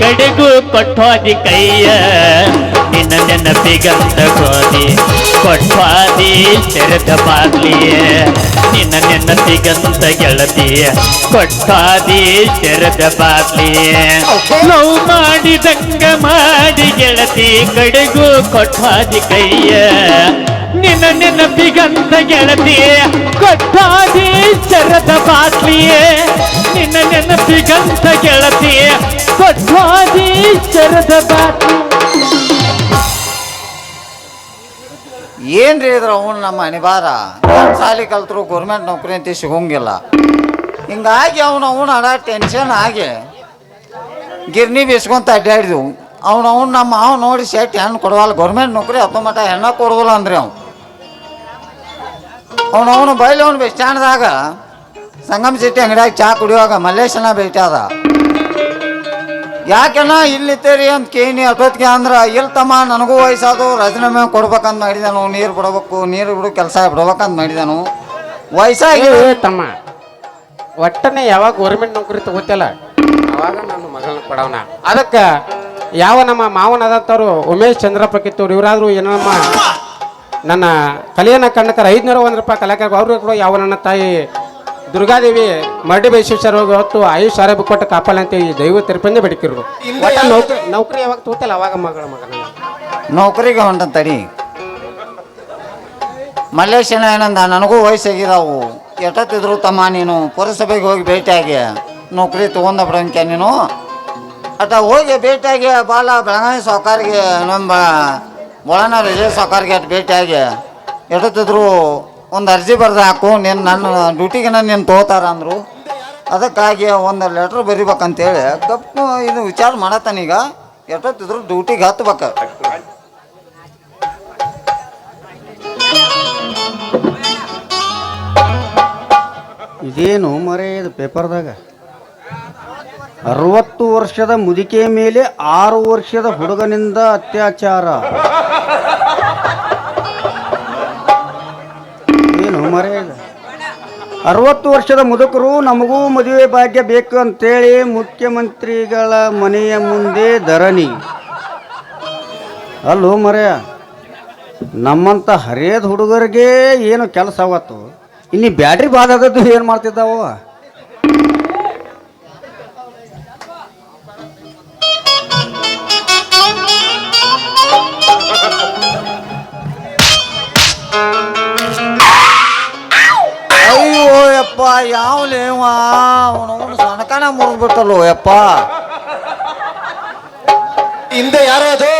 ಕಡೆಗೂ ಕೊಟ್ಟೋದಿ ಕೈಯ ನಿನ್ನ ನೆನಪಿಗಂತ ಗೋದಿ. ಕೊಟ್ಟಾದಿ ತೆರೆದ ಬಾಗ್ಲಿಯ. ನಿನ್ನ ನೆನಪಿಗಂತ ಗೆಳತಿಯ. ಕೊಟ್ಟಾದಿ ತೆರೆದ ಬಾಗ್ಲಿಯ. ನೋವು ಮಾಡಿದಂಗ ಮಾಡಿ ಗೆಳತಿ ಕಡೆಗೂ ಕೊಟ್ಟಾದಿ ಕೈಯ. ನಿನ್ನ ನೆನಪಿಗಂತ ಗೆಳತಿ ಕೊಟ್ಟಾದಿ ಚರದ ಬಾಗ್ಲಿಯೇ. ನಿನ್ನ ನೆನಪಿಗಂತ ಗೆಳತಿ ಕೊಟ್ಟಾದಿ ಚರದ ಬಾಟ್ಲಿ ಏನ್ರಿ ಇದ್ರ ಅವನು ನಮ್ಮ ಅನಿವಾರ? ಸಾಲಿ ಕಲ್ತರು ಗೌರ್ಮೆಂಟ್ ನೌಕರಿ ಅಂತ ಸಿಗೋಂಗಿಲ್ಲ. ಹಿಂಗಾಗಿ ಅವನು ಅವನು ಅಡ ಟೆನ್ಷನ್ ಆಗಿ ಗಿರ್ನಿ ಬೀಸ್ಕೊಂತ ಅಡ್ಡಾಡಿದ್ವು ಅವ್ನು ಅವ್ನು ನಮ್ಮ ಮಾವ ನೋಡಿ ಸೆಟ್ ಹೆಣ್ಣು ಕೊಡವಲ್ಲ ಗೌರ್ಮೆಂಟ್ ನೌಕರಿ ಹತ್ತು ಮಟ್ಟ ಹೆಣ್ಣ ಕೊಡೋದಿಲ್ಲ ಅಂದ್ರೆ ಅವ್ನು. ಅವನು ಅವನು ಬೈಲಿ ಅವ್ನು ಬಸ್ ಸ್ಟ್ಯಾಂಡ್ದಾಗ ಸಂಗಮ್ ಸಿಟಿ ಅಂಗಡಿಯಾಗ ಚಾ ಕುಡಿಯುವಾಗ ಮಲ್ಲೇಶನ ಭೇಟಿ ಯಾಕೆಣ್ಣ ಇಲ್ಲಿತ್ತೇರಿ ಅಂತ ಕೇಳಿ ಅಷ್ಟೊತ್ತಿಗೆ ಅಂದ್ರೆ ಇಲ್ಲ ತಮ್ಮ ನನಗೂ ವಯಸ್ಸಾದು ರಾಜೀನಾಮೆ ಕೊಡ್ಬೇಕಂತ ಮಾಡಿದನು ನೀರು ಬಿಡಬೇಕು ನೀರು ಬಿಡು ಕೆಲಸ ಬಿಡ್ಬೇಕಂತ ಮಾಡಿದನು. ವಯಸ್ಸಾಗಿ ತಮ್ಮ ಒಟ್ಟನೆ ಯಾವಾಗ ಗೌರ್ಮೆಂಟ್ ನೌಕರಿ ತಗೋತಿಲ್ಲ ಅವಾಗ ನನ್ನ ಮಗಳನ್ನ ಕೊಡವನ ಅದಕ್ಕೆ ಯಾವ ನಮ್ಮ ಮಾವನದಂತವ್ರು ಉಮೇಶ್ ಚಂದ್ರಪ್ಪ ಕಿತ್ತೂರು ಇವರಾದ್ರು ಏನಮ್ಮ ನನ್ನ ಕಲಿಯನ ಕಣ್ಣಕರ ಐದುನೂರ ಒಂದು ರೂಪಾಯಿ ಕಲಾಕಾರ ಅವರು ಕೂಡ ಯಾವ ನನ್ನ ತಾಯಿ ದುರ್ಗಾದೇವಿ ಮರಡಿ ಹೋಗಿ ಹೊತ್ತು ಆಯುಷ್ ಆರೋಗ್ಯ ಕೊಟ್ಟು ಕಾಪಾಲ ಅಂತ ಈ ದೈವ ತಿರುಪಂದೆ ಬಡಕಿರು ಒಟ್ಟ ನೌಕರಿ ನೌಕರಿ ಯಾವಾಗ ತೋತಲ್ಲ ಅವಾಗ ಮಗಳ ಮಗನ. ನೌಕರಿಗೆ ಹೊಂಟ ತಡಿ. ಮಲ್ಲೇಶನ ಏನಂದ? ನನಗೂ ವಯಸ್ಸಾಗಿದಾವು. ಎಷ್ಟೊತ್ತಿದ್ರು ತಮ್ಮ ನೀನು ಪುರಸಭೆಗೆ ಹೋಗಿ ಭೇಟಿಯಾಗಿ. ನೌಕರಿ ತೊಗೊಂಡ ಬಿಡಂಕೆ ನೀನು? ಅಟ ಹೋಗಿ ಭೇಟಿಯಾಗಿ ಬಾಲ ಬೆಳಗಾವಿ ಸಾವ್ಕಾರಿಗೆ ನಮ್ಮ ಮೊಳನ ವಿಜಯ ಸಾವುಕಾರಿಗೆ ಅಟ್ ಭೇಟಿಯಾಗಿ. ಎಷ್ಟೊತ್ತಿದ್ರು ಒಂದು ಅರ್ಜಿ ಬರೆದು ಹಾಕು, ನೀನು ನನ್ನ ಡ್ಯೂಟಿಗೆ ನೀನು ತಗೋತಾರ ಅಂದರು. ಅದಕ್ಕಾಗಿ ಒಂದು ಲೆಟ್ರ್ ಬರಿಬೇಕಂತೇಳಿ ಗಪ್ ಇದು ವಿಚಾರ ಮಾಡತ್ತಾನೀಗ ಎಷ್ಟೊತ್ತಿದ್ರು ಡ್ಯೂಟಿಗೆ ಹತ್ಬೇಕು. ಇದೇನು ಮರೆ ಇದು ಪೇಪರ್ದಾಗ? ಅರವತ್ತು ವರ್ಷದ ಮುದುಕೆ ಮೇಲೆ ಆರು ವರ್ಷದ ಹುಡುಗನಿಂದ ಅತ್ಯಾಚಾರ. ಅರವತ್ತು ವರ್ಷದ ಮುದುಕರು ನಮಗೂ ಮದುವೆ ಭಾಗ್ಯ ಬೇಕು ಅಂತೇಳಿ ಮುಖ್ಯಮಂತ್ರಿಗಳ ಮನೆಯ ಮುಂದೆ ಧರಣಿ. ಅಲ್ಲೋ ಮರೆಯ ನಮ್ಮಂಥ ಹರಿಯದ ಹುಡುಗರಿಗೆ ಏನು ಕೆಲಸ ಅವತ್ತು ಇನ್ನು ಬ್ಯಾಟ್ರಿ ಬಾದದ್ದು ಏನು ಮಾಡ್ತಿದ್ದಾವ? ಯಪ್ಪ ಯಾವ ಲೇವ? ಅವನು ಸಣಕನ ಮುರಿದ್ಬಿಟ್ಟಲ್ಲೋ ಯಪ್ಪ. ಹಿಂದೆ ಯಾರು ಅದು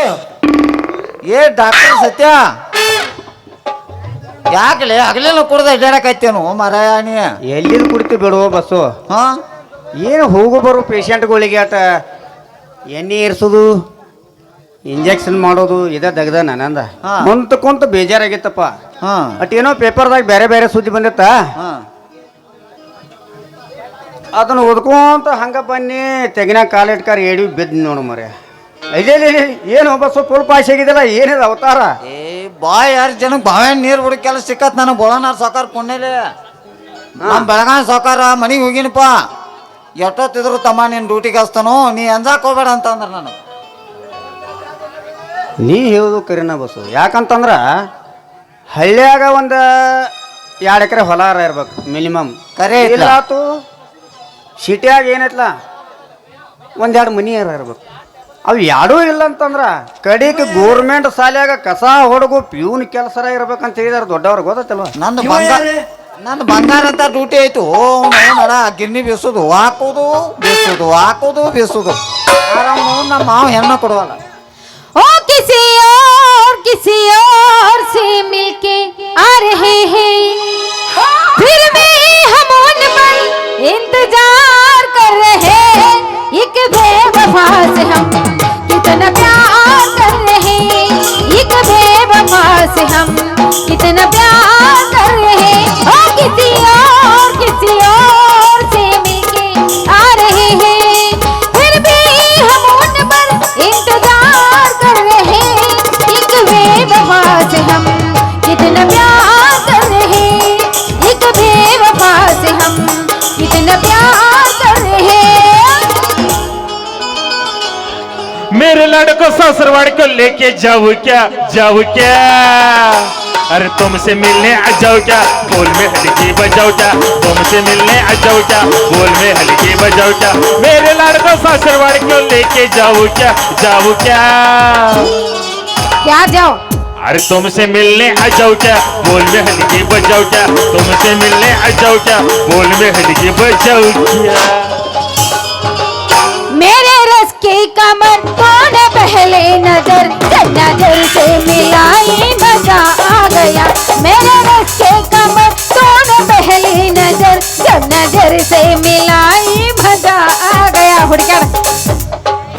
ಏ ಡಾಕ್ಟರ್ ಸತ್ಯ? ಯಾಕಲೆ ಹಗಲೆಲ್ಲ ಕುಡ್ದ ಅಡ್ಡಾಡಕತ್ತೇನು ಮರಾಯಣಿ? ಎಲ್ಲಿದ್ ಕುಡಿತು ಬಿಡುವ ಬಸ್ಸು? ಹಾ? ಏನು ಹೋಗು ಬರೋ ಪೇಷಂಟ್ಗಳಿಗೆ ಆಟ ಎಣ್ಣೆ ಏರ್ಸೋದು ಇಂಜೆಕ್ಷನ್ ಮಾಡೋದು ಇದ ದಗ್ದ ನನಂದ ಹಾ. ಕುಂತ ಕುಂತ ಬೇಜಾರಾಗಿತ್ತಪ್ಪ. ಹಾ. ಅಟ್ ಏನೋ ಪೇಪರ್ದಾಗ ಬೇರೆ ಬೇರೆ ಸುದ್ದಿ ಬಂದಿತ್ತ. ಹಾ. ಅದನ್ನ ಓದ್ಕೊಂತ ಹಂಗ ಬನ್ನಿ ತೆಗಿನ ಕಾಲಿಟ್ಕಾರ ಏಡಿ ಬಿದ್ದು ನೋಡು ಮರೆ ಇದೇ ಏನು ಸ್ವಲ್ಪ ಫುಲ್ ಪಾಸ್ ಆಗಿದೆಲ್ಲ ಏನಿದೆ ಅವತಾರ? ಏ ಬಾ ಯಾರು ಜನ ಬಾವೆ ನೀರು ಬಿಡೋ ಕೆಲಸ ಸಿಕ್ಕತ್ ನನಗೆ ಬೋಳನಾರ್ ಸಾಕಾರ ಪುಣ್ಯಲೆ. ನಮ್ಮ ಬೆಳಗಾವಿ ಸಾಕಾರ ಮನೆಗೆ ಹೋಗಿನಪ್ಪ. ಎಷ್ಟೊತ್ತಿದ್ರು ತಮ್ಮ ನೀನು ಡ್ಯೂಟಿಗೆ ಹಚ್ತಾನೋ ನೀ ಎಂಜಾಕ್ ಹೋಗ್ಬೇಡ ಅಂತಂದ್ರೆ ನಾನು ನೀ ಹೇಳುದು ಕರಿನ ಬಸ್ಸು ಯಾಕಂತಂದ್ರೆ ಹಳ್ಳಿಯಾಗ ಒಂದು ಎರಡು ಎಕರೆ ಹೊಲಾರ ಇರ್ಬೇಕು ಮಿನಿಮಮ್. ಕರೆ ಇಲ್ಲ ಇಲ್ಲಾತು ಸಿಟಿಯಾಗ ಏನೈತ್ಲ ಒಂದೆರಡು ಮನಿ ಇರ್ಬೇಕು ಅವು ಎರಡೂ ಇಲ್ಲ ಅಂತಂದ್ರ ಕಡಿಗೆ ಗೋರ್ಮೆಂಟ್ ಶಾಲ್ಯಾಗ ಕಸ ಹೊಡಗು ಪ್ಯೂನ್ ಕೆಲಸರ ಇರ್ಬೇಕಂತ ಹೇಳಿದಾರೆ ದೊಡ್ಡವ್ರಿಗೆ ಗೊತ್ತಲ್ವ ನಂದು ಬಂಗಾರ ನಂದು ಬಂಗಾರ ಅಂತ ಡ್ಯೂಟಿ ಆಯ್ತು ಅವನು ನಡ ಗಿರ್ನಿ ಬೀಸೋದು ಹಾಕೋದು ಬೀಸೋದು ಹಾಕೋದು ಬೀಸೋದು ಆರಾಮ ನಮ್ಮ ಮಾವ ಹೆಣ್ಣು ಕೊಡುವಲ್ಲ ओ किसी और किसी और से मिलके आ रहे हैं फिर भी हम उन पर इंतज़ार कर रहे एक बेवफा से हम कितना प्यार कर रहे एक बेवफा से हम कितना प्यार कर रहे लेके जाऊँ क्या? जाऊँ क्या? अरे तुमसे मिलने आ जाओ क्या? बोल में हल्की बजाओ क्या? तुमसे मिलने आ जाओ क्या? बोल में हल्की बजाओ क्या? मेरे लड़को ससुरवाड़ को लेके जाऊँ क्या? जाऊँ क्या? क्या जाओ? अरे तुमसे मिलने आ जाओ क्या? बोल में हल्की बजाओ क्या? तुमसे मिलने आ जाओ क्या? बोल में हल्की बजाओ क्या? मेरे रस की कमर कौन पहले नज़र नज़र से मिलाई मज़ा आ गया। मेरे रस के कमर तोड़ पहली नज़र नज़र से मिलाई मज़ा आ गया। हुड़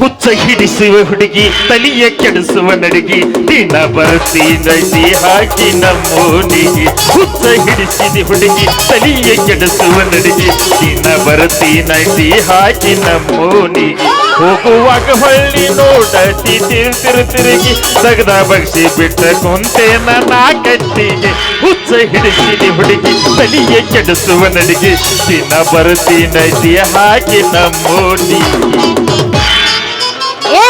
ಹುಚ್ಚ ಹಿಡಿಸುವ ಹುಡುಗಿ, ತಲಿಯ ಕೆಡಿಸುವ ನಡುಗಿ, ದಿನ ಬರುತ್ತಿ ನಟಿ ಹಾಕಿ ನಮ್ಮೋನಿಗೆ ಹುಚ್ಚ ಹಿಡಿಸಿದ ಹುಡುಗಿ, ತಲಿಯ ಕೆಡಿಸುವ ನಡುಗಿ, ದಿನ ಬರುತ್ತಿ ನಟಿ ಹಾಕಿ ನಮ್ಮೋನಿಗೆ ಹೋಗುವಾಗ ಹೊಳ್ಳಿ ನೋಡತಿ, ತಿರು ತಿರು ತಿರುಗಿ, ಸಗದ ಬಗ್ಸಿ ಬಿಟ್ಟ ಕುಂತೆ ನನ್ನ ಕಟ್ಟಿಗೆ ಹುಚ್ಚ ಹಿಡಿಸಿದ ಹುಡುಗಿ, ತಲಿಯ ಕೆಡಿಸುವ ನಡುಗಿ, ದಿನ ಬರುತ್ತಿ ನಟಿ ಹಾಕಿ ನಮ್ಮೋನಿಗೆ ಏ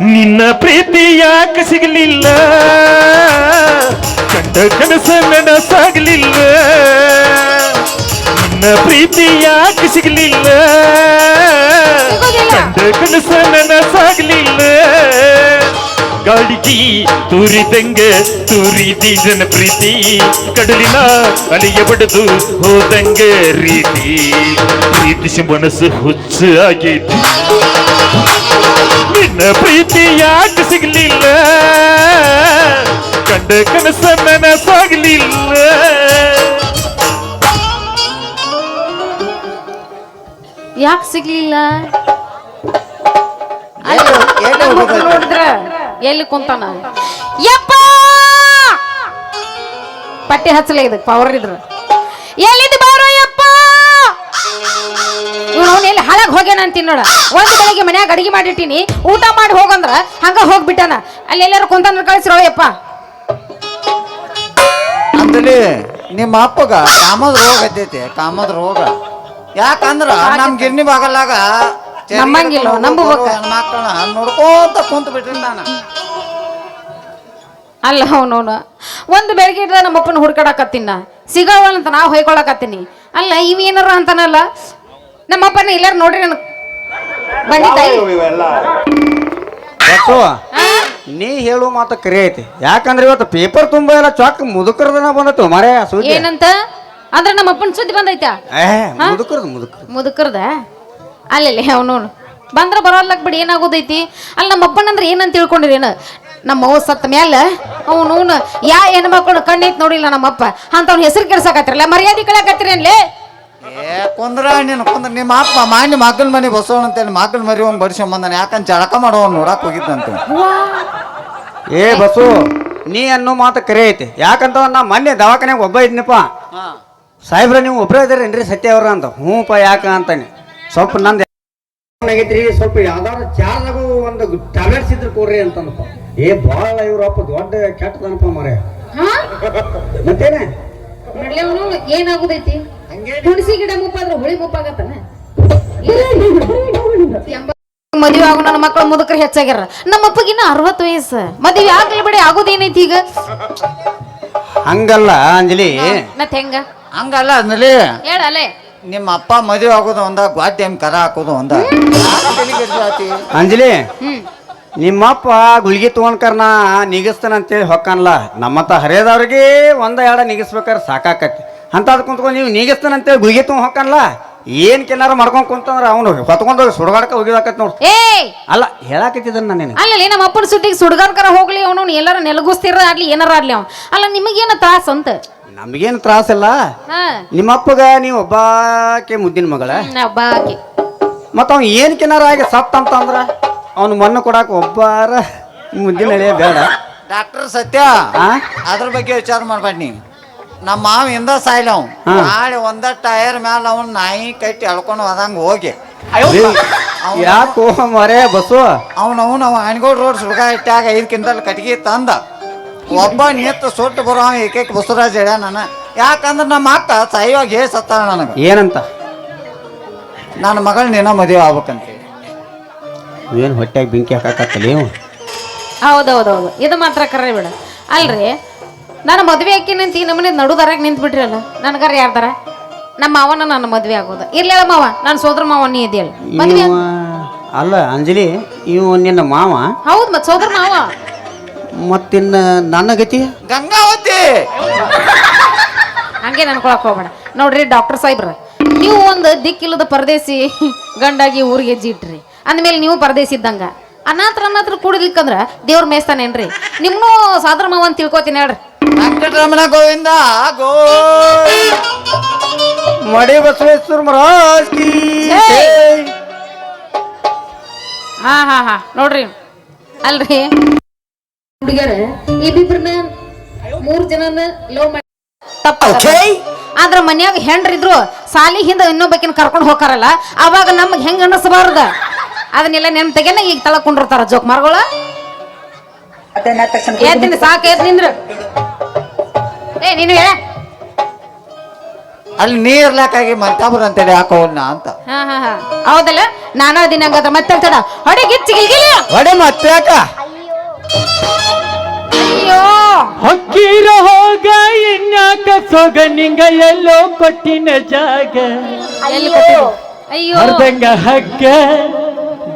ನಿನ್ನ ಪ್ರೀತಿ ಯಾಕೆ ಸಿಗಲಿಲ್ಲ? ಕಂಡ ಕನಸ ನನಸಾಗಲಿಲ್ಲ. ನಿನ್ನ ಪ್ರೀತಿ ಯಾಕೆ ಸಿಗಲಿಲ್ಲ. ಕಂಡ ಕನಸ ನನಸಾಗಲಿಲ್ಲ. ಗಾಳಿಗೆ ತೂರಿದಂಗ ತೂರಿದಿ ಜನ ಪ್ರೀತಿ. ಕಡಲಿನ ಅಲಿಯ ಬಡದು ಹೋದಂಗ ರೀತಿ. ಪ್ರೀತಿಸಿ ಮನಸ್ಸು ಹುಚ್ಚು ಆಗೈತಿ ನಿನ್ನ ಪ್ರೀತಿ ಯಾಕೆ ಸಿಗ್ಲಿಲ್ಲ. ಕಂಡ ಕನಸ ನನಸಾಗ್ಲಿಲ್ಲ. ಯಾಕೆ ಸಿಗ್ಲಿಲ್ಲ? ನೋಡಿದ್ರ? ಎಲ್ಲಿ ಕುಂತಾನ? ಯಪ್ಪ! ಪಟ್ಟಿ ಹಚ್ಚಲ ಇದಕ್ ಪವರ್ ಇದ್ರ. ಎಲ್ಲಿದ್ದು ಬಾರೋ ಯಪ್ಪ? ಇವನು ಹಳಗ್ ಹೋಗ್ಯಾನ ಅಂತೀನಿ ನೋಡ. ಒಂದ್ ಬೆಳಿಗ್ಗೆ ಮನ್ಯಾಗ ಅಡಿಗೆ ಮಾಡಿಟ್ಟಿನಿ ಊಟ ಮಾಡಿ ಹೋಗಂದ್ರ ಹಂಗ ಹೋಗ್ಬಿಟ್ಟಾನ. ಅಲ್ಲಿ ಎಲ್ಲಾರು ಕುಂತಂದ್ರ ಕಳಿಸ್ರೋ ಯಪ್ಪ ಅಂದಲ್ಲಿ ನಿಮ್ಮ ಅಪ್ಪಗ ಕಾಮದ ರೋಗ ಇದ್ದೈತಿ ಕಾಮದ ರೋಗ. ಯಾಕಂದ್ರ ನಮ್ ಗಿರ್ನಿ ಬಾಗಲಾಗ ನಮ್ಮಂಗಿಲ್ಲ, ನಂಬುಬೇಕ. ನೋಡ್ಕೊಂತ ಕುಂತ ಬಿಟ್ರಿ ನಾನು. ಅಲ್ಲ ಅವನವನ ಒಂದು ಬೆಳಗ್ಗೆ ಹಿಡ್ದ ನಮ್ಮಪ್ಪನ ಹುಡ್ಕಾಡಕತ್ತೀನ ಸಿಗವಲ್ಲ ಅಂತ ನಾ ಹೊಯ್ಕೊಳಕತ್ತೀನಿ. ಅಲ್ಲ ಇವ ಏನಾರ ಅಂತಾನಲ್ಲ ನಮ್ಮಪ್ಪನ ಎಲ್ಲಾರು ನೋಡ್ರಿ ನನ್ ಬಂದಿದ್ದಾಯಿ ಬಸ್ಸು ನೀ ಹೇಳು ಮಾತು ಕರಿ ಐತಿ. ಯಾಕಂದ್ರೆ ಇವತ್ತು ಪೇಪರ್ ತುಂಬಾ ಎಲ್ಲ ಚಾಕ್ ಮುದುಕರದನ ಬಂದತ್ತು ಮರೆ ಸುದ್ದಿ. ಏನಂತ? ಅಂದ್ರೆ ನಮ್ಮ ಅಪ್ಪನ ಸುದ್ದಿ ಬಂದೈತ? ಏ ಮುದುಕರದು ಮುದುಕರದು. ಮುದುಕರ್ದ? ಅಲ್ಲಿ ಅವನು ಬಂದ್ರೆ ಬರೋಲ್ಲಕ್ ಬಿಡಿ ಏನಾಗೋದೈತಿ? ಅಲ್ಲಿ ನಮ್ಮ ಅಪ್ಪನ ಅಂದ್ರೆ ಏನಂತ ತಿಳ್ಕೊಂಡಿರೇನು ನಮ್ಮ ಅವ್ವ ಸತ್ತ ಮ್ಯಾಲ ಅವನು ಯಾ ಹೆಣ್ಮಕ್ಳು ಕಣ್ಣೈತಿ ನೋಡಿಲ್ಲ ನಮ್ಮಪ್ಪ. ಅಂತವ್ನ ಹೆಸರು ಕೆಡ್ಸಕತ್ತಿರಲ್ಲ ಮರ್ಯಾದೆ ಕಳಕತ್ತಿರೇನ್ಲೇ? ಏ ಕುಂದ್ರ ನೀನು ಕುಂದ್ರ ನಿಮ್ಮ ಅಪ್ಪ ಮಾನ್ಯ ಮಗನ ಮನೆ ಬಸವಣ್ಣ ಅಂತೇಳಿ ಮಗನ ಮರಿ ಒಂದು ಬರ್ಸೋ ಬಂದಾನೆ. ಯಾಕಂತ ಜಳಕ ಮಾಡೋನ್ ನೋಡಕ್ ಹೋಗಿದ್ದಂತೆ ಏ ಬಸು ನೀ ಅನ್ನೋ ಮಾತು ಕರೆ ಐತಿ. ಯಾಕಂತ ನಾ ಮೊನ್ನೆ ದವಾಖಾನೆಗೆ ಒಬ್ಬ ಇದ್ನಪ್ಪ. ಸಾಹೇಬ್ರ ನೀವು ಒಬ್ಬರೇ ಇದ್ದೀರೇನ್ರಿ? ಸತ್ಯ ಅವ್ರ ಅಂತ. ಹ್ಞೂಪ ಯಾಕ ಅಂತಾನೆ. ಸ್ವಲ್ಪ ನಂದು ಆಗೈತ್ರಿ ಸ್ವಲ್ಪ ಯಾವ್ದಾದ್ರು ಚಾರ್ಜ್ ಒಂದು ಟ್ಯಾಬ್ಲೆಟ್ಸ್ ಇದ್ರೆ ಕೊಡ್ರಿ ಅಂತಂದಪ್ಪ ಏ ಭಾಳ ಇವ್ರಪ್ಪ ದೊಡ್ಡ ಕೆಟ್ಟದನಪ್ಪ ಮರೆ ಮತ್ತೇನೆ? ಅವ್ನು ಏನಾಗುದೈತಿ? ಹುಣಸಿ ಗಿಡ ಮುಪ್ಪಾದ್ರೆ ಹುಳಿ ಮುಪ್ಪಾಗತ್ತನ? ಮದುವೆ ಆಗೋ ನನ್ನ ಮಕ್ಕಳು ಮುದುಕರು ಹೆಚ್ಚಾಗ್ಯಾರ. ನಮ್ಮ ಅಪ್ಪಗಿನ್ನ ಅರವತ್ತು ವಯಸ್ಸು. ಮದುವೆ ಆಗ್ಲಿ ಬಿಡಿ ಆಗೋದೇನೈತಿ ಈಗ? ಹಂಗಲ್ಲ ಅಂಜಲಿ. ಮತ್ತೆ ಹೆಂಗ? ಹಂಗಲ್ಲ ಅಂಜಲಿ. ಹೇಳಲೆ. ನಿಮ್ಮ ಅಪ್ಪ ಮದುವೆ ಆಗೋದು ಒಂದ ಗ್ವಾಡ್ಯಮ್ ಕರ ಹಾಕೋದು ಒಂದ. ಅಂಜಲಿ ನಿಮ್ಮ ನಿಮ್ಮಪ್ಪ ಗುಳಿಗೆ ನಿಗಸ್ತಾನ ಅಂತೇಳಿ ಹೊಕ್ಕನ್ಲ. ನಮ್ಮತ್ತ ಹರಿಯದವ್ರಿಗೆ ಒಂದ ಎರಡ ನಿಗಿಸ್ಬೇಕಾರೆ ಸಾಕಾಕತಿ ಅಂತದ್ ಕುಂತ್ಕೊಂಡು ನೀವು ನಿಗಿಸ್ತಾನಂತೇಳಿ ಗುಳಿಗೆ ತುಂಬ ಹಾಕಲ್ಲ ಏನ್ ಕೆನಾರ ಮಾಡ್ಕೊಂಡ್ ಕುಂತಂದ್ರ ಅವನು ಹೊತ್ಕೊಂಡು ಸುಡಗಾಡಕ ಹೋಗಿದಾಕತ್ ನೋಡು. ಏ ಅಲ್ಲ ಹೇಳಾಕತ್ತಿದ್ದನ್ ನಾನು ನಿನಗೆ. ಅಲ್ಲಲ್ಲಿ ನಮ್ಮ ಅಪ್ಪನ ಸುದ್ದಿಗೆ ಸುಡ್ಗಾರ್ಕರ ಹೋಗ್ಲಿ ಅವನು ಎಲ್ಲಾರ ನೆಲಗುಸ್ತಿರ ಆಗ್ಲಿ ಏನಾರ ಆಗ್ಲಿ ಅವ್ನು. ಅಲ್ಲ ನಿಮಗೇನ ತ್ರಾಸ ಅಂತ? ನಮಗೇನು ತ್ರಾಸಿಲ್ಲ ಹಾ. ನಿಮ್ಮಪ್ಪಗ ನೀವು ಒಬ್ಬಾಕೆ ಮುದ್ದಿನ ಮಗಳ? ಬಾಕಿ ಮತ್ತ ಅವ್ನು ಏನ್ ಕೆನಾರ ಆಗಿ ಸತ್ತ ಅಂತಂದ್ರ? ಅವ್ನು ಮಣ್ಣು ಕೊಡಾಕ ಒಬ್ಬಾರ ಮುದ್ದಿನ ಬೇಡ. ಡಾಕ್ಟರ್ ಸತ್ಯ? ಅದ್ರ ಬಗ್ಗೆ ವಿಚಾರ ಮಾಡ್ಬೇಡಿ ನೀ ನಮ್ಮ ಮಾವಿಂದ ಸಾಯ್ಲ ಸಾಯ್ಲವ್. ನಾಳೆ ಒಂದ ಟೈರ್ ಮ್ಯಾಲ ಅವನ್ ನಾಯಿ ಕಟ್ಟಿ ಎಳ್ಕೊಂಡು ಹೋದಂಗ ಹೋಗಿ. ಯಾಕೋ ಮರೆ ಬಸ್ಸು ಅವನು ಅವನು ಅವ ಅಣಗೋಡ್ ರೋಡ್ ಸುಡ್ಗ ಇಟ್ಟಾಗ ಐದು ಕ್ವಿಂಟಲ್ ಕಟ್ಗಿ ತಂದ. ಒಬ್ಬ ನಿಂತು ಸುಟ್ಟು ಬರೋ ಏಕೈಕ ಬಸವರಾಜ್ ಹೇಳ್ಯ ನಾನು. ಯಾಕಂದ್ರೆ ನಮ್ಮ ಅಕ್ಕ ಸಾಯುವಾಗ ಹೇ ಸತ್ತಾಳ ನನಗೆ. ಏನಂತ? ನನ್ನ ಮಗಳು ನಿನ್ನ ಮದುವೆ ಆಗ್ಬೇಕಂತ ಏನು ಹೊಟ್ಟೆಗೆ ಬೆಂಕಿ ಹಾಕತ್ತಲ್ಲ ಹೌದು ಹೌದೌದೌದು. ಇದು ಮಾತ್ರ ಕರೆ ಬಿಡ. ಅಲ್ರಿ ನಾನು ಮದುವೆ ಹಾಕಿ ನಿಂತು ಈ ನಮ್ಮನೆ ನಡುದರಾಗ ನಿಂತು ಬಿಟ್ರಲ್ಲ ನನಗಾರ ಯಾರ್ದಾರ ನಮ್ಮ ಮಾವನ ನನ್ನ ಮದುವೆ ಆಗೋದ. ಇರ್ಲಿಲ್ಲ ಮಾವ ನಾನು ಸೋದರ ಮಾವ ನೀ ಇದೆಯಲ್ಲ. ಮದ್ವೆ ಇವ ಅಲ್ಲ ಅಂಜಲಿ ಇವ ನಿನ್ನ ಮಾವ. ಹೌದು ಮತ್ತೆ ಸೋದರ ಮಾವ. ಮತ್ತಿನ್ನ ನನ್ನ ಗತಿ? ಗಂಗಾವತಿ! ಹಂಗೆ ನನ್ಕೊಳಕ್ ಹೋಗ್ಬೇಡ. ನೋಡ್ರಿ ಡಾಕ್ಟರ್ ಸಾಹೇಬ್ರ ನೀವು ಒಂದು ದಿಕ್ಕಿಲ್ಲದ ಪರದೇಸಿ ಗಂಡಾಗಿ ಊರಿಗೆ ಹೆಜ್ಜೆ ಅಂದಮೇಲೆ ಅಂದ್ಮೇಲೆ ನೀವು ಪರದೇಸಿ ಇದ್ದಂಗ. ಅನಾಥರ ಅನಾಥರ ಕೂಡಲಿಕ್ಕಂದ್ರ ದೇವ್ರ ಮೇಸ್ತಾನೇನ್ರಿ ನಿಮ್ಮನ್ನೂ ಸಾದ್ರ ಮಾವ ಅಂತ ತಿಳ್ಕೊತೀನಿ ಹೇಳ್ರಿ. ವೆಂಕಟರಮಣ ಗೋವಿಂದ ಗೋ ಮಡಿ ಬಸವೇಶ್ವರ ಮಹಾರಾಜ್ ಕಿ ಜೈ. ಜೈ. ಹಾ ಹಾ ಹಾ ನೋಡ್ರಿ. ಅಲ್ರಿ. ಹುಡುಗರ ಇಬ್ಬಿಬ್ರನ್ನ ಮೂರ್ ಜನನ ಲವ್ ಮಾಡಿ ತಪ್ಪ ಆದ್ರ ಮನ್ಯಾಗ ಹೆಂಡ್ರಿದ್ರು ಸಾಲಿ ಹಿಂದ ಇನ್ನೊಬ್ಬಕಿನ ಕರ್ಕೊಂಡು ಹೋಗಾರಲ್ಲ ಅವಾಗ ನಮ್ಗೆ ಹೆಂಗ ಅನ್ನಿಸಬಾರ್ದ ಅದನ್ನೆಲ್ಲ ನೆನ್ ತೆಗೆನ ಈಗ ತಳಕೊಂಡಿರ್ತಾರ ಜೋಕ್ ಮಾರ್ಗಳ. ಎದ್ದಿನ ಸಾಕ ಎದ್ ನಿಂದ್ರ ಏ ನೀನು ಹೇಳ. ಅಲ್ಲಿ ನೀರ್ಲಾಕಾಗಿ ಮಲ್ಕಾಬರ್ ಅಂತೇಳಿ ಹಾಕೋಣ ಅಂತ. ಹಾ ಹಾ ಹಾ. ಹೌದಲ್ಲ? ನಾನು ಅದಿನ ಹಂಗಾದ್ರೆ ಮತ್ತೆ ತಡ? ಹೊಡೆ ಗಿಚ್ಚಿ ಗಿಲ್ಗಿಲಿ ಹೊಡೆ ಮತ್ತೆ ಯಾಕ? ಅಯ್ಯೋ. ಹಕ್ಕಿರ ಹೋಗ ಇನ್ಯಾಕ ಸೊಗ ನಿಂಗ ಎಲ್ಲೋ ಕೊಟ್ಟಿನ ಜಾಗ. ಎಲ್ಲಿ ಕೊಟ್ಟಿದ್ದು? ಅಯ್ಯೋ. ಹರ್ದಂಗ ಹಗ್ಗ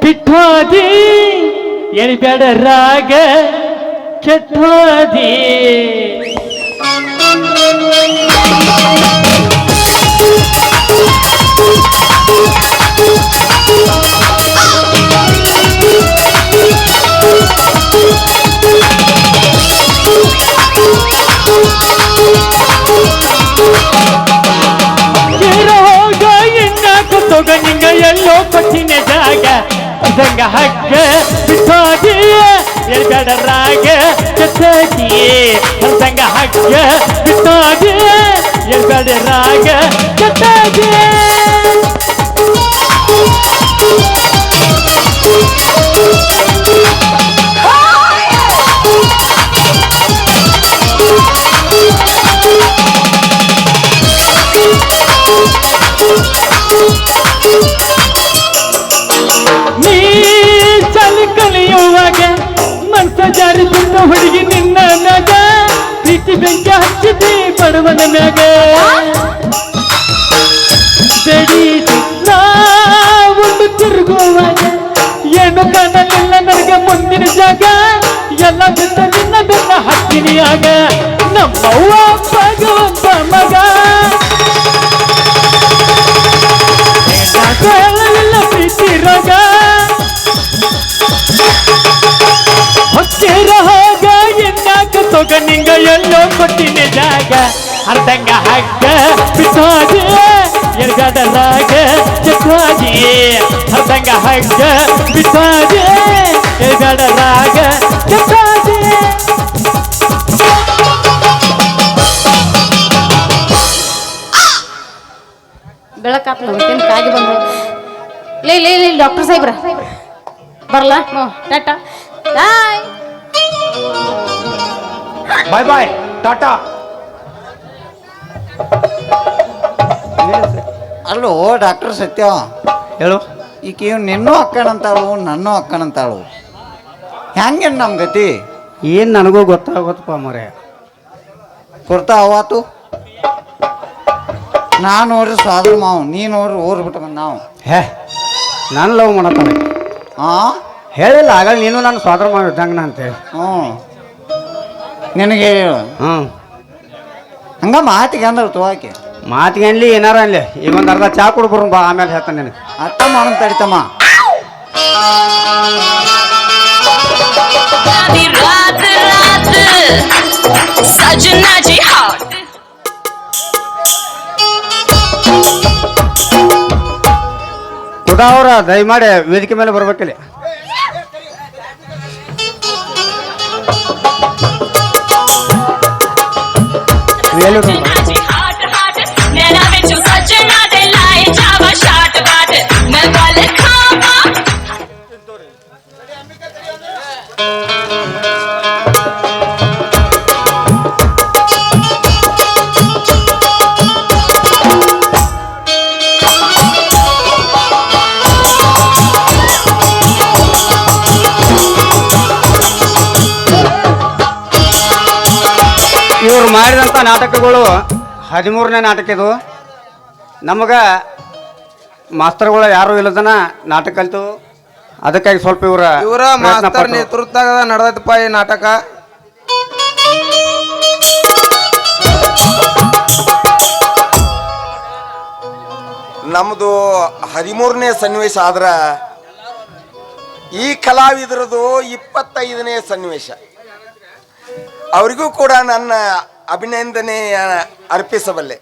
ಬಿಟ್ಟೋದಿ ಎಳಿಬೇಡ ರಾಗ. ನಿಂಗ ಎಲ್ಲೋ ಕೊಟ್ಟಿನ ಜಾಗ. ಹಗ್ಗ ರಾಗ ಕೆಟ್ಟೋದಿ ಹರ್ದಂಗ ಹಗ್ಗ ಬಿಟ್ಟೋದಿ ಎಳಿಬೇಡ ರಾಗ ಕೆಟ್ಟೋದಿ ನೀ ಚಲಿ ಕಲಿಯುವಾಗ ಮನ್ಸ ಜಾರಿ ಬಿಟ್ಟ ಹುಡುಗಿ ಬಡವನ ಮ್ಯಾಗ. ನಾ ಒಂದು ತಿರುಗುವಾಗ ಏನು ಕಾಣಲಿಲ್ಲ ನನಗೆ ಮುಂದಿನ ಜಾಗ. ಎಲ್ಲ ಬಿಟ್ಟ ನಿನ್ನ ಬೆನ್ನ ಹತ್ತಿನಿಯಾಗ ನಮ್ಮವ್ವ ಭಗವಂತ ಮಗ. ಹೇಳಲಿಲ್ಲ ಪ್ರೀತಿ ರೋಗ. ಹೊಕ್ಕಿರ ಹೋಗ ಎನ್ನಾಕ ತೊಗ ನಿಂಗ ಎಲ್ಲೋ ಕೊಟ್ಟಿನ ಜಾಗ. ಅರ್ಧಂಗ ಹಗ್ಗ ಬಿಟ್ಟೋಗಿ ಎರ್ಗಡಲಾಗ ಚೆಕ್ಕೋಗಿ ಅರ್ಧಂಗ ಹಗ್ಗ ಬಿಟ್ಟೋಗಿ ಎರ್ಗಡಲಾಗ ಚೆಕ್ಕೋಗಿ ಬೆಳಕಾತ್ ಮತ್ತೇನು ಕಾಗಿ ಬಂದು ಲೇ ಲೇ ಲೇ ಡಾಕ್ಟರ್ ಸಾಹೇಬ್ರ ಬರಲ್ಲ ಹ್ಞೂ ಟಾಟಾ ಬಾಯ್ ಬಾಯ್ ಬಾಯ್ ಟಾಟಾ ಅಲ್ಲೋ ಡಾಕ್ಟರ್ ಸತ್ಯ. ಹೇಳು. ಈಕೆ ನಿನ್ನೂ ಅಕ್ಕನಂತಾಳು ನನ್ನೂ ಅಕ್ಕನಂತಾಳು. ಹೆಂಗೆ ನಮ್ಮ ಗತಿ? ಏನು ನನಗೂ ಗೊತ್ತಾಗುತ್ತಪ್ಪ ಮರೆ? ಕುರ್ತಾ ಅವಾತು ನಾನು ನೋಡ್ರಿ ಸಾಧು ಮಾವು ನೀ ನೋಡ್ರಿ ಓರ್ ಬಿಟ್ಟು ಬಂದ್ ನಾವು. ಹೇ ನಾನು ಲವ್ ಮಾಡತ್ತಾನೆ ಹಾಂ ಹೇಳಿಲ್ಲ ಆಗ ನೀನು ನಾನು ಸ್ವಾದ್ರ ಮಾಡಿದಂಗ ಅಂತೇಳಿ ಹ್ಞೂ. ನಿನಗೆ ಹೇಳು ಹ್ಞೂ. ಹಂಗ ಮಾತಿಗೆ ಅಂದ್ರೆ ತೋಕೆ ಮಾತಿಗನ್ಲಿ ಏನಾರ ಅನ್ಲಿ. ಈಗ ಒಂದು ಅರ್ಧ ಚಾ ಕುಡ್ಬರು ಬಾ ಆಮೇಲೆ ಹೇಳ್ತಾನೆ ನಿನಗೆ. ಅರ್ಥ ಮಾಡೋಣ ತಡಿತಮ್ಮ सजना जी हॉट ದಯಮಾಡಿ ವೇದಿಕೆ ಮೇಲೆ ಬರ್ಬೇಕಲ್ಲಿ. ಹೇಳಿ ನಾಟಕಗಳು ಹದಿಮೂರನೇ ನಾಟಕ ಇದು. ನಮಗೆ ಮಾಸ್ತರ್ಗಳು ಯಾರು ಇಲ್ಲದನ ನಾಟಕ ಕಲ್ತು ಅದಕ್ಕಾಗಿ ಸ್ವಲ್ಪ ಇವರ ಇವರ ಮಾಸ್ತರ್. ನೇತೃತ್ವದಾಗ ನಡೆದೈತಪ್ಪ ಈ ನಾಟಕ. ನಮ್ದು ಹದಿಮೂರನೇ ಸನ್ನಿವೇಶ ಆದ್ರ ಈ ಕಲಾವಿದರದು ಇಪ್ಪತ್ತೈದನೇ ಸನ್ನಿವೇಶ. ಅವರಿಗೂ ಕೂಡ ನನ್ನ അഭിനന്ദനെയാണ് അർപ്പിച്ചവല്ലേ